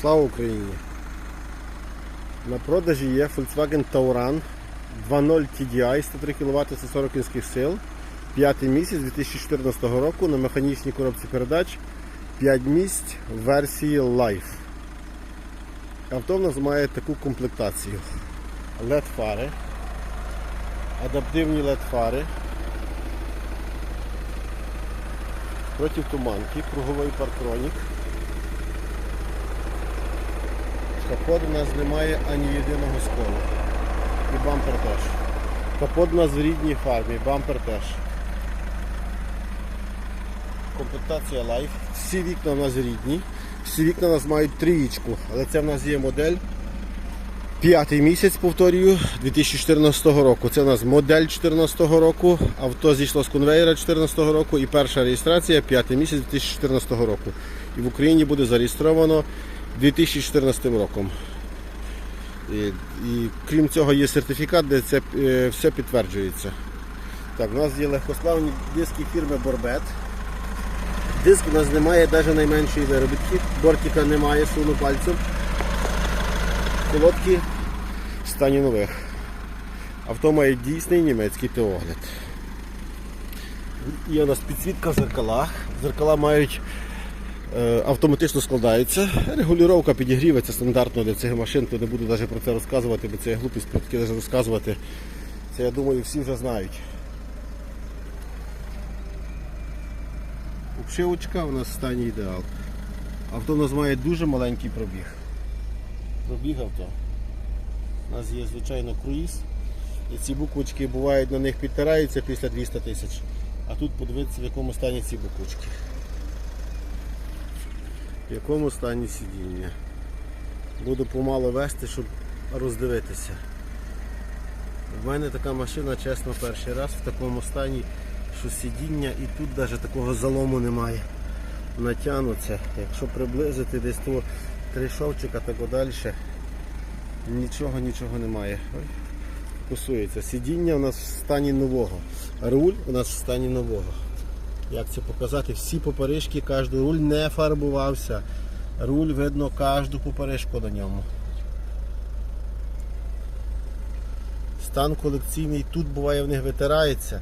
Слава Україні! На продажі є Volkswagen Tauran 2.0 TDI 103 кВт 140 кінських сил. П'ятий місяць 2014 року на механічній коробці передач 5 місць версії Life. Авто в нас має таку комплектацію. LED фари, адаптивні LED фари, проти туманки, круговий парктронік. Капот у нас немає ані єдиного сколу. І бампер теж. Капот у нас в рідній фарбі, бампер теж. Комплектація Life. Всі вікна у нас рідні. Всі вікна у нас мають трієчку, але це в нас є модель. П'ятий місяць, повторюю, 2014 року. Це у нас модель 2014 року, авто зійшло з конвейера 2014 року і перша реєстрація п'ятий місяць 2014 року. І в Україні буде зареєстровано 2014 роком. І, і крім цього є сертифікат, де це е, все підтверджується. Так, у нас є легкосплавні диски фірми Борбет. Диск у нас немає навіть найменшої виробітки, бортика немає, суну пальцем. Колодки в стані нових. Авто має дійсний німецький теогляд. Є у нас підсвітка в зеркалах. Зеркала мають автоматично складаються. Регулювання підігріву це стандартно для цих машин, то не буду навіть про це розказувати, бо це є глупість про таке розказувати. Це я думаю всі вже знають. Обшивочка у нас в стані ідеал. Авто у нас має дуже маленький пробіг. Пробіг авто. У нас є, звичайно, круїз. І ці буквочки бувають на них підтираються після 200 тисяч. А тут подивитися, в якому стані ці буквочки. В якому стані сидіння. Буду помало вести, щоб роздивитися. У мене така машина, чесно, перший раз в такому стані, що сидіння і тут навіть такого залому немає. Натягнуться. Якщо приблизити десь то три шовчика та далі, нічого, нічого немає. Кусується. Сидіння у нас в стані нового. Руль у нас в стані нового. Як це показати? Всі поперечки, кожен руль не фарбувався. Руль видно кожну поперечку на ньому. Стан колекційний тут буває в них витирається.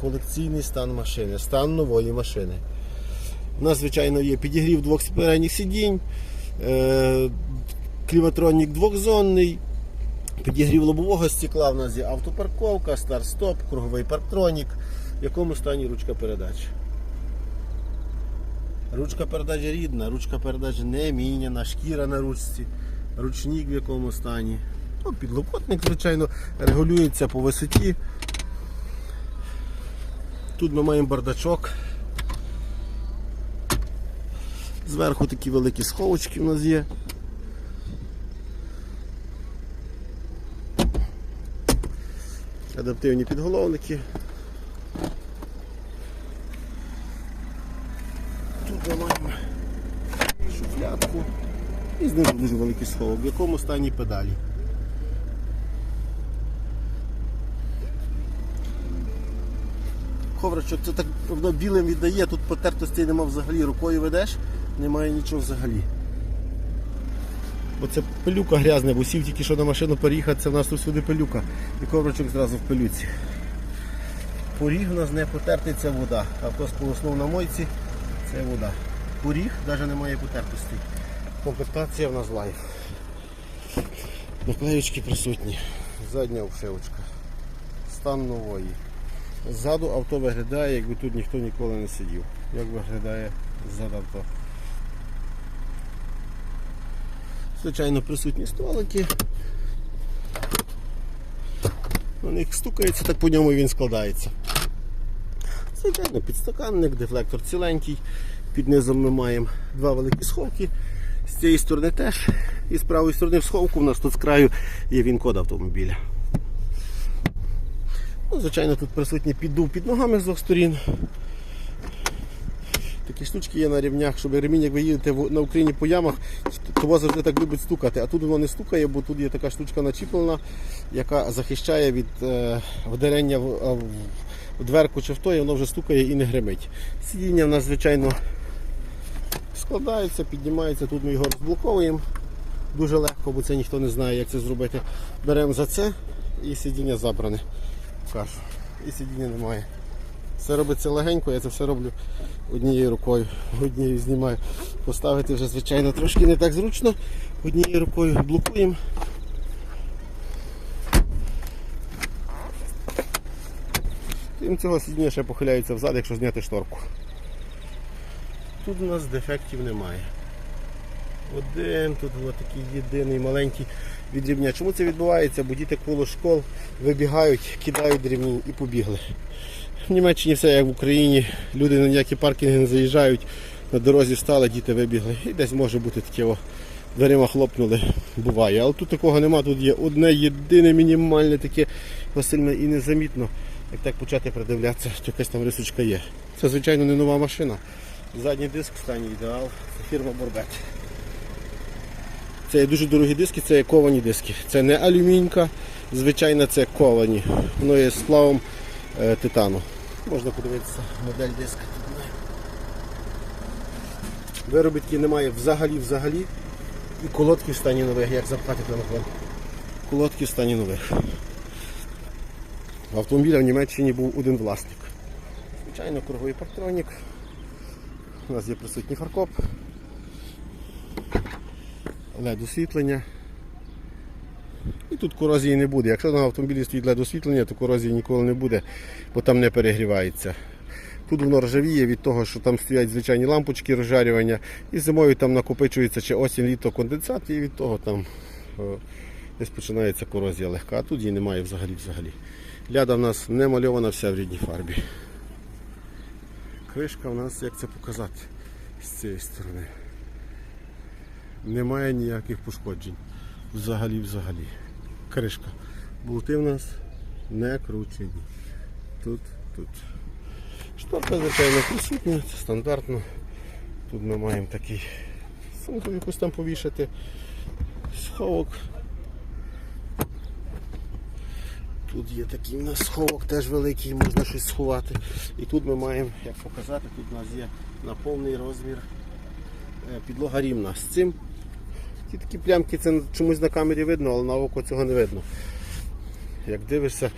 Колекційний стан машини, стан нової машини. У нас, звичайно, є підігрів двох передніх сидінь, е- кліматронік двохзонний, підігрів лобового стекла, у нас є автопарковка, старт-стоп, круговий парктронік, в якому стані ручка передач. Ручка передач рідна, ручка передач не міняна, шкіра на ручці, ручник в якому стані. Ну, підлокотник, звичайно, регулюється по висоті. Тут ми маємо бардачок. Зверху такі великі сховочки в нас є. Адаптивні підголовники. Тут ми маємо шуфлятку і знизу дуже великий сховок, в якому стані педалі. Ковричок, це так воно білим віддає, тут потертостей нема взагалі, рукою ведеш, немає нічого взагалі. Бо це пилюка грязна, бо сів тільки що на машину переїхати, це в нас тут всюди пилюка. І ковричок зразу в пилюці. Поріг у нас не потертий, це вода. Авто сполоснув на мойці, це вода. Поріг навіть немає потертостей. Комплектація в нас лайф. Наклеючки присутні. Задня обшивочка. Стан нової. Ззаду авто виглядає, якби тут ніхто ніколи не сидів. Як виглядає ззаду авто. Звичайно, присутні столики. На них стукається, так по ньому він складається. Звичайно, підстаканник, дефлектор ціленький. Під низом ми маємо два великі сховки. З цієї сторони теж. І з правої сторони в сховку у нас тут з краю є він-код автомобіля. Ну, звичайно, тут присутній піддув під ногами з двох сторін. Такі штучки є на рівнях, щоб ремінь, як ви їдете на Україні по ямах, то вас завжди так любить стукати. А тут воно не стукає, бо тут є така штучка начіплена, яка захищає від е, вдарення в, е, в дверку чи в то, і воно вже стукає і не гримить. Сидіння в нас, звичайно, складається, піднімається, тут ми його розблоковуємо. Дуже легко, бо це ніхто не знає, як це зробити. Беремо за це і сидіння забране. І сидіння немає. Все робиться легенько, я це все роблю однією рукою. Однією знімаю. Поставити вже, звичайно, трошки не так зручно. Однією рукою блокуємо. Крім цього, сидіння ще похиляється взад, якщо зняти шторку. Тут у нас дефектів немає. Один, тут от такий єдиний маленький від рівня. Чому це відбувається? Бо діти коло школ вибігають, кидають рівні і побігли. В Німеччині все як в Україні. Люди на ніякі паркінги не заїжджають, на дорозі встали, діти вибігли. І десь може бути таке о, дверима хлопнули, буває. Але тут такого нема, тут є одне єдине мінімальне таке посильне і незамітно. Як так почати придивлятися, що якась там рисочка є. Це, звичайно, не нова машина. Задній диск в стані ідеал. Це фірма Борбет. Це є дуже дорогі диски, це є ковані диски. Це не алюмінька, звичайно, це ковані. Воно є сплавом е, титану. Можна подивитися модель диска. Виробітки немає взагалі взагалі. І колодки в стані нових, як запхати телефон. Колодки в стані нових. В автомобіля в Німеччині був один власник. Звичайно, круговий парктронік. У нас є присутній фаркоп. LED освітлення. І тут корозії не буде. Якщо на автомобілі стоїть LED освітлення, то корозії ніколи не буде, бо там не перегрівається. Тут воно ржавіє від того, що там стоять звичайні лампочки розжарювання, і зимою там накопичується чи осінь літо конденсат, і від того там десь починається корозія легка, а тут її немає взагалі взагалі. Ляда в нас не мальована вся в рідній фарбі. Кришка в нас, як це показати, з цієї сторони. Немає ніяких пошкоджень. Взагалі, взагалі. Кришка. Болти в нас не кручені. Тут, тут. Шторка, звичайно, присутня, це стандартно. Тут ми маємо такий сумку якусь там повішати. Сховок. Тут є такий у нас сховок теж великий, можна щось сховати. І тут ми маємо, як показати, тут у нас є на повний розмір е, підлога рівна. З цим ті такі плямки це чомусь на камері видно, але на око цього не видно. Як дивишся,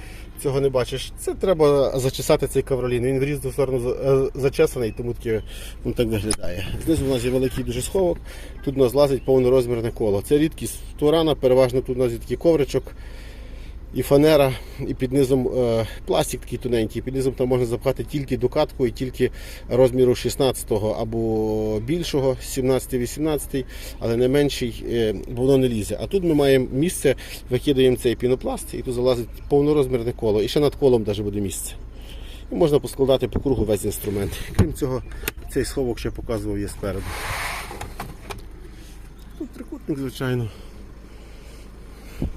цього не бачиш. Це треба зачесати цей ковролін. Він в різну сторону е, зачесаний, тому таки він так виглядає. Знизу у нас є великий дуже сховок, тут у нас лазить повнорозмірне коло. Це рідкість турана, переважно тут у нас є такий ковричок і фанера, і під низом е, пластик такий тоненький. Під низом там можна запхати тільки докатку і тільки розміру 16-го або більшого, 17-18, але не менший, е, бо воно не лізе. А тут ми маємо місце, викидаємо цей пінопласт, і тут залазить повнорозмірне коло. І ще над колом навіть буде місце. І можна поскладати по кругу весь інструмент. Крім цього, цей сховок ще показував є спереду. Тут трикутник, звичайно.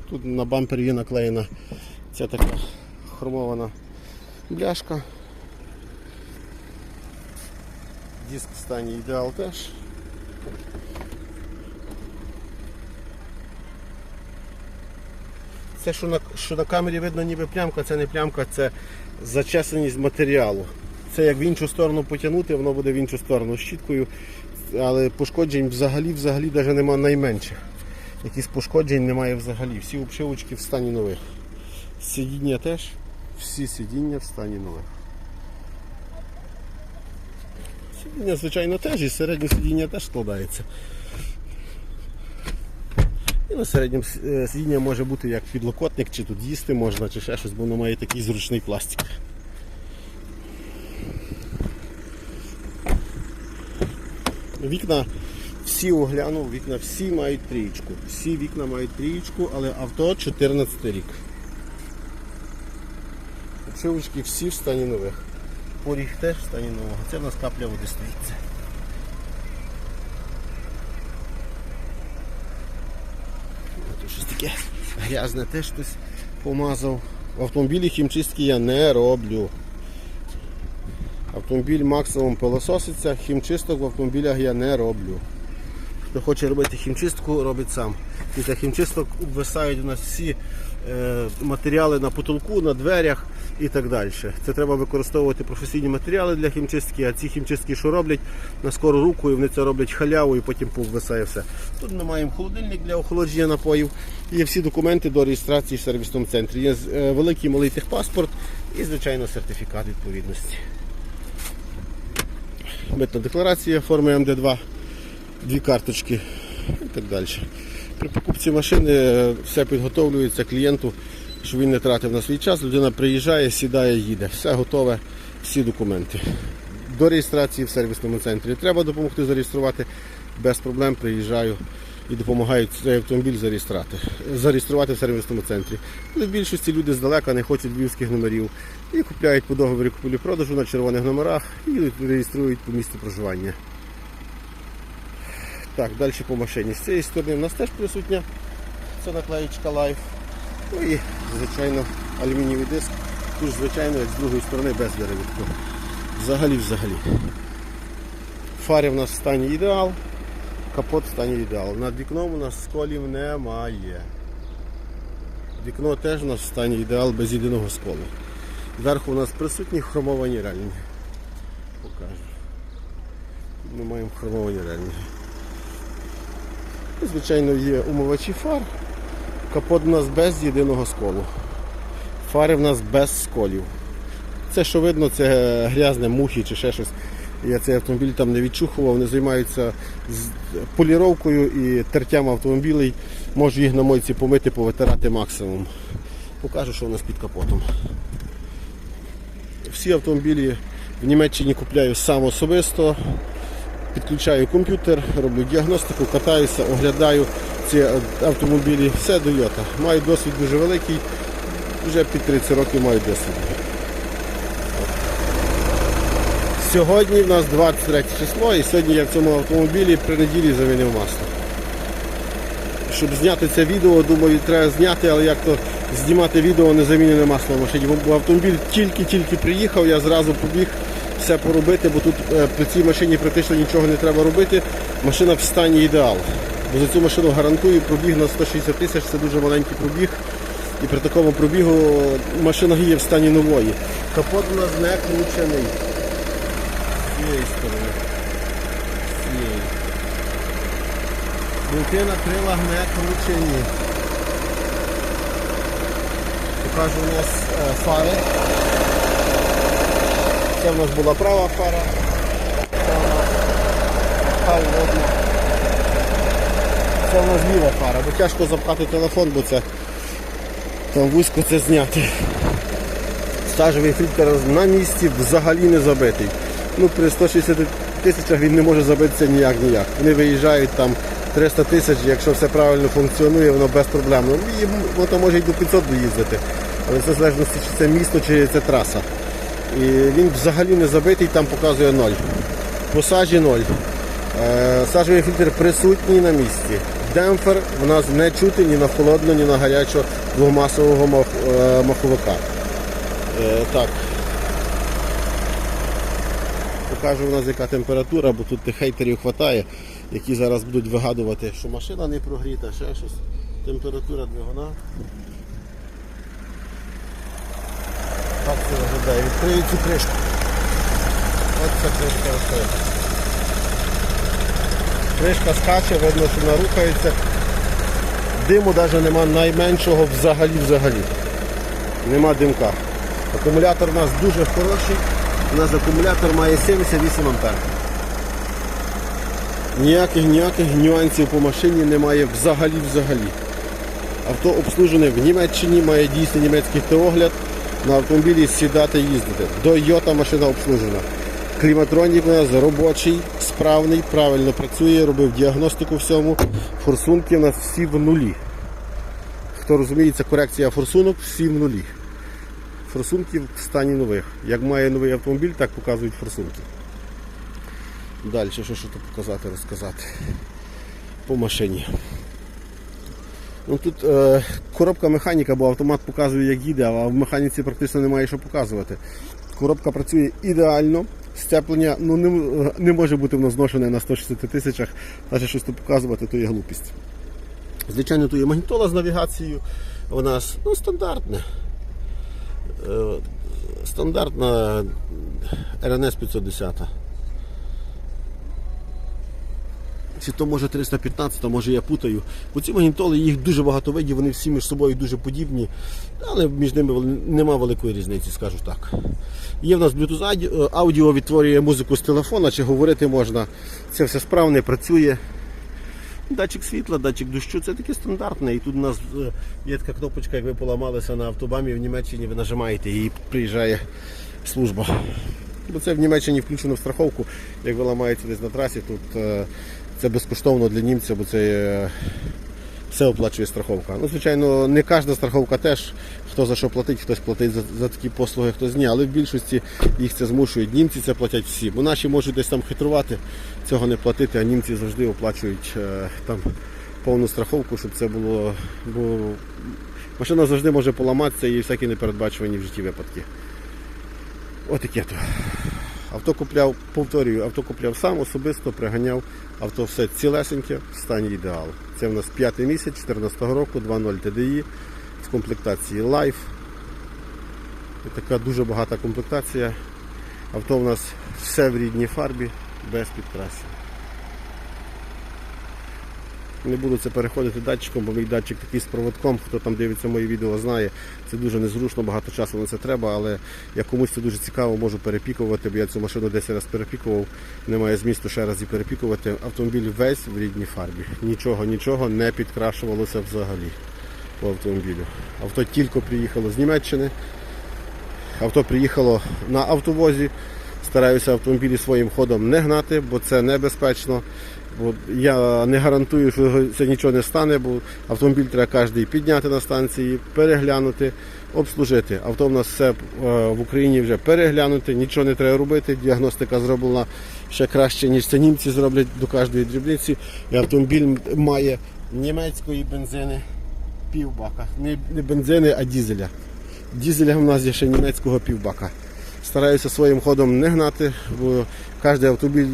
Тут на бампері є наклеєна ця така хромована бляшка. Диск в стані ідеал теж. Це, що на, що на камері видно ніби плямка, це не плямка, це зачесаність матеріалу. Це як в іншу сторону потягнути, воно буде в іншу сторону щіткою, але пошкоджень взагалі взагалі навіть немає найменших. Якісь пошкоджень немає взагалі. Всі обшивочки в стані нових. Сидіння теж, всі сидіння в стані нових. Сидіння, звичайно, теж і середнє сидіння теж складається. І на середньому е, сидіння може бути як підлокотник, чи тут їсти можна, чи ще щось, бо воно має такий зручний пластик. Вікна всі оглянув, вікна всі мають трієчку. Всі вікна мають трієчку, але авто 14 рік. Обшивочки всі в стані нових. Поріг теж в стані нового. Це в нас капля води стоїть. Тут щось таке грязне теж хтось помазав. В автомобілі хімчистки я не роблю. Автомобіль максимум пилососиться, хімчисток в автомобілях я не роблю. Хто хоче робити хімчистку, робить сам. Після хімчисток обвисають у нас всі е, матеріали на потолку, на дверях, і так далі. Це треба використовувати професійні матеріали для хімчистки, а ці хімчистки, що роблять на скору руку, і вони це роблять халяву, і потім повисає все. Тут ми маємо холодильник для охолодження напоїв. Є всі документи до реєстрації в сервісному центрі. Є е, великий малий техпаспорт і, звичайно, сертифікат відповідності. Митна декларація форми МД2, дві карточки і так далі. При покупці машини е, все підготовлюється клієнту, щоб він не тратив на свій час. Людина приїжджає, сідає, їде. Все готове, всі документи. До реєстрації в сервісному центрі. Треба допомогти зареєструвати без проблем. Приїжджаю і допомагаю цей автомобіль зареєструвати. Зареєструвати в сервісному центрі. Але в більшості люди здалека не хочуть львівських номерів і купляють по договорі купівлі-продажу на червоних номерах і реєструють по місцю проживання. Так, далі по машині. З цієї сторони в нас теж присутня. Це наклеїчка Life. Ну і, звичайно, алюмінієвий диск. Тут, звичайно, як з другої сторони без виробітку. Взагалі, взагалі. Фари в нас в стані ідеал, капот в стані ідеал. Над вікном у нас сколів немає. Вікно теж у нас в стані ідеал без єдиного сколу. Зверху у нас присутні хромовані рельні. Покажу. Ми маємо хромовані рельні. Звичайно, є умивачі фар. Капот у нас без єдиного сколу. Фари в нас без сколів. Це, що видно, це грязне мухи чи ще щось. Я цей автомобіль там не відчухував, вони займаються поліровкою і тертям автомобілей. Можу їх на мойці помити, повитирати максимум. Покажу, що у нас під капотом. Всі автомобілі в Німеччині купляю сам особисто. Підключаю комп'ютер, роблю діагностику, катаюся, оглядаю ці автомобілі. Все Toyota. Маю досвід дуже великий, вже під 30 років маю досвід. Сьогодні в нас 23 число і сьогодні я в цьому автомобілі при неділі замінив масло. Щоб зняти це відео, думаю, треба зняти, але як то знімати відео не замінене масло в машині. Бо автомобіль тільки-тільки приїхав, я зразу побіг все поробити, бо тут е, при цій машині практично нічого не треба робити. Машина в стані ідеал. Бо за цю машину гарантую пробіг на 160 тисяч, це дуже маленький пробіг. І при такому пробігу машина є в стані нової. Капот у нас не кручений. З цієї сторони. З цієї. Болти на крилах не кручені. Покажу у нас е, фари. Це в нас була права фара. Це у нас ліва фара, бо тяжко запхати телефон, бо це там вузько це зняти. Стажевий фільтр на місці взагалі не забитий. Ну, при 160 тисячах він не може забитися ніяк ніяк. Вони виїжджають там 300 тисяч, якщо все правильно функціонує, воно без проблем. Ну, і воно може й до 500 доїздити. Але це в залежності, чи це місто, чи це траса. І він взагалі не забитий, там показує 0. По сажі 0. Е, Сажовий фільтр присутній на місці. Демпфер в нас не чути ні на холодно, ні на гарячо двомасового е, маховика. Е, Так. Покажу у нас яка температура, бо тут хейтерів вистачає, які зараз будуть вигадувати, що машина не прогріта, ще щось. Температура двигуна. Так це виглядає. Відкрию цю кришку. Ось ця кришка розкрита. Кришка скаче, видно, що вона рухається. Диму навіть нема найменшого взагалі взагалі. Нема димка. Акумулятор у нас дуже хороший. У нас акумулятор має 78 ампер. Ніяких ніяких нюансів по машині немає взагалі взагалі. Авто обслужене в Німеччині, має дійсний німецький теогляд. На автомобілі сідати їздити. До Йота машина обслужена. Кліматронік у нас робочий, справний, правильно працює, робив діагностику всьому. Форсунки у нас всі в нулі. Хто розуміє, це корекція форсунок, всі в нулі. Форсунки в стані нових. Як має новий автомобіль, так показують форсунки. Далі, що, що тут показати, розказати по машині. Ну, тут е, коробка механіка, бо автомат показує, як їде, а в механіці практично немає що показувати. Коробка працює ідеально, сцеплення ну, не, не може бути воно зношене на 160 тисячах, навіть щось тут показувати, то є глупість. Звичайно, тут є магнітола з навігацією, вона ж ну, стандартна. Е, Стандартна РНС 510. Чи то може 315, то може я путаю. Бо ці магнітоли, їх дуже багато видів, вони всі між собою дуже подібні, але між ними нема великої різниці, скажу так. Є в нас Bluetooth аудіо, аудіо відтворює музику з телефона, чи говорити можна. Це все справне, працює. Датчик світла, датчик дощу це таке стандартне. І тут у нас е, є така кнопочка, як ви поламалися на автобамі в Німеччині, ви нажимаєте і приїжджає служба. Бо це в Німеччині включено в страховку. Як ви ламаєте десь на трасі, тут е, це безкоштовно для німця, бо це е, все оплачує страховка. Ну, звичайно, не кожна страховка теж, хто за що платить, хтось платить за, за такі послуги, хтось ні, але в більшості їх це змушують. Німці це платять всі. Бо наші можуть десь там хитрувати, цього не платити, а німці завжди оплачують е, там повну страховку, щоб це було. Бо машина завжди може поламатися і всякі непередбачувані в житті випадки. Отаке то. Авто купляв, повторюю, авто купляв сам, особисто приганяв. Авто все цілесеньке, в стані ідеал. Це в нас п'ятий місяць 2014 року, 2.0 TDI в комплектації Life. І така дуже багата комплектація. Авто в нас все в рідній фарбі, без підкрасів. Не буду це переходити датчиком, бо мій датчик такий з проводком. Хто там дивиться мої відео, знає. Це дуже незручно, багато часу на це треба, але як комусь це дуже цікаво, можу перепікувати, бо я цю машину 10 разів перепікував. Немає змісту ще раз її перепікувати. Автомобіль весь в рідній фарбі. Нічого, нічого не підкрашувалося взагалі по автомобілю. Авто тільки приїхало з Німеччини. Авто приїхало на автовозі. Стараюся автомобілі своїм ходом не гнати, бо це небезпечно. Бо я не гарантую, що це нічого не стане, бо автомобіль треба кожен підняти на станції, переглянути, обслужити. Авто в нас все е, в Україні вже переглянути, нічого не треба робити. Діагностика зроблена ще краще, ніж це німці зроблять до кожної дрібниці. І автомобіль має німецької бензини півбака. Не бензини, а дізеля. Дізеля в нас є ще німецького півбака. Стараюся своїм ходом не гнати, бо кожен автомобіль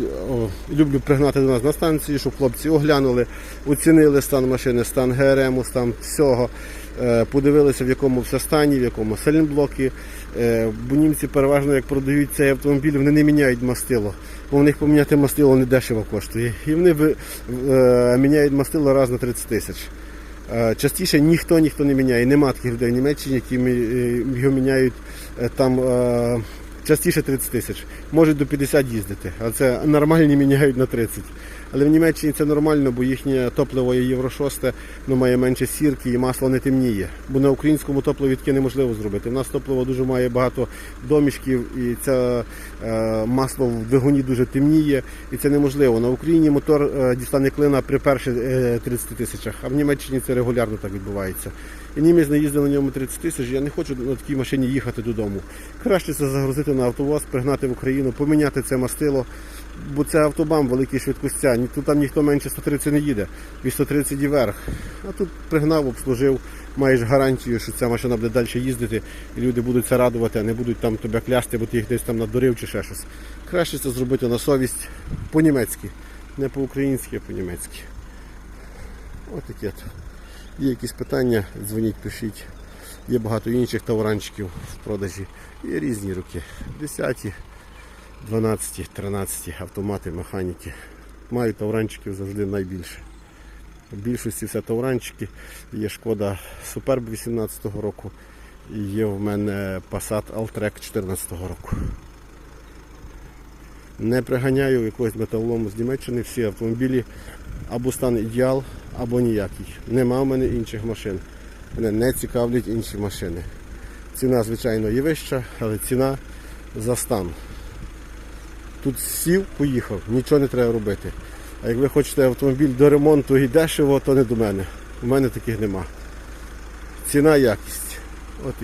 люблю пригнати до нас на станції, щоб хлопці оглянули, оцінили стан машини, стан ГРМ, стан всього. Е, Подивилися, в якому все стані, в якому сайлентблоки. Е, Бо німці переважно, як продають цей автомобіль, вони не міняють мастило. Бо в них поміняти мастило не дешево коштує. І вони е, міняють мастило раз на 30 тисяч. Частіше ніхто ніхто не міняє. Нема таких людей в Німеччині, які його міняють там частіше 30 тисяч. Можуть до 50 їздити, а це нормальні міняють на 30. Але в Німеччині це нормально, бо їхнє топливо є Євро 6, ну, має менше сірки і масло не темніє. Бо на українському топливі таке неможливо зробити. У нас топливо дуже має багато домішків, і це е, масло в двигуні дуже темніє, і це неможливо. На Україні мотор е, дістане клина при перших е, 30 тисячах, а в Німеччині це регулярно так відбувається. І німець не їздив на ньому 30 тисяч, я не хочу на такій машині їхати додому. Краще це загрузити на автовоз, пригнати в Україну, поміняти це мастило, бо це автобам великі швидкостя. Тут там ніхто менше 130 не їде, від 130 і вверх. А тут пригнав, обслужив, маєш гарантію, що ця машина буде далі їздити, і люди будуть це радувати, а не будуть там тебе клясти, бо ти їх десь там надурив чи ще щось. Краще це зробити на совість по-німецьки, не по-українськи, а по-німецьки. Ось таке. то. Є якісь питання, дзвоніть, пишіть. Є багато інших товаранчиків в продажі. Є різні роки. 10, 12, 13 автомати, механіки. Маю товаранчиків завжди найбільше. В більшості все товаранчики. Є шкода Superb 18 року. Є в мене Passat Alltrack 14 року. Не приганяю якогось металолому з Німеччини. Всі автомобілі або стан ідеал, або ніякий. Нема в мене інших машин. Мене не цікавлять інші машини. Ціна, звичайно, є вища, але ціна за стан. Тут сів, поїхав, нічого не треба робити. А як ви хочете автомобіль до ремонту і дешево, то не до мене. У мене таких нема. Ціна, якість. От.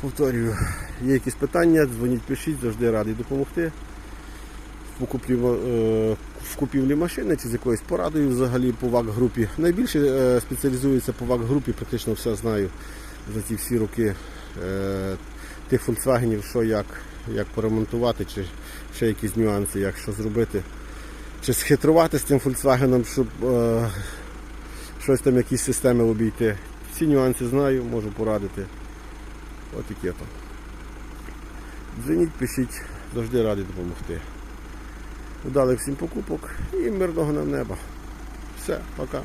Повторюю, є якісь питання, дзвоніть, пишіть, завжди радий допомогти. Е, в купівлі машини чи з якоюсь порадою взагалі по ВАК-групі. Найбільше е, спеціалізується по ВАК-групі, практично все знаю за ці всі роки е, тих Volkswagen, що як, як поремонтувати, чи ще якісь нюанси, як що зробити. Чи схитрувати з тим Volkswagen, щоб е, щось там, якісь системи обійти. Всі нюанси знаю, можу порадити. От таке то. Дзвоніть, пишіть, завжди радий допомогти. Удалих всім покупок і мирного нам неба. Все, пока.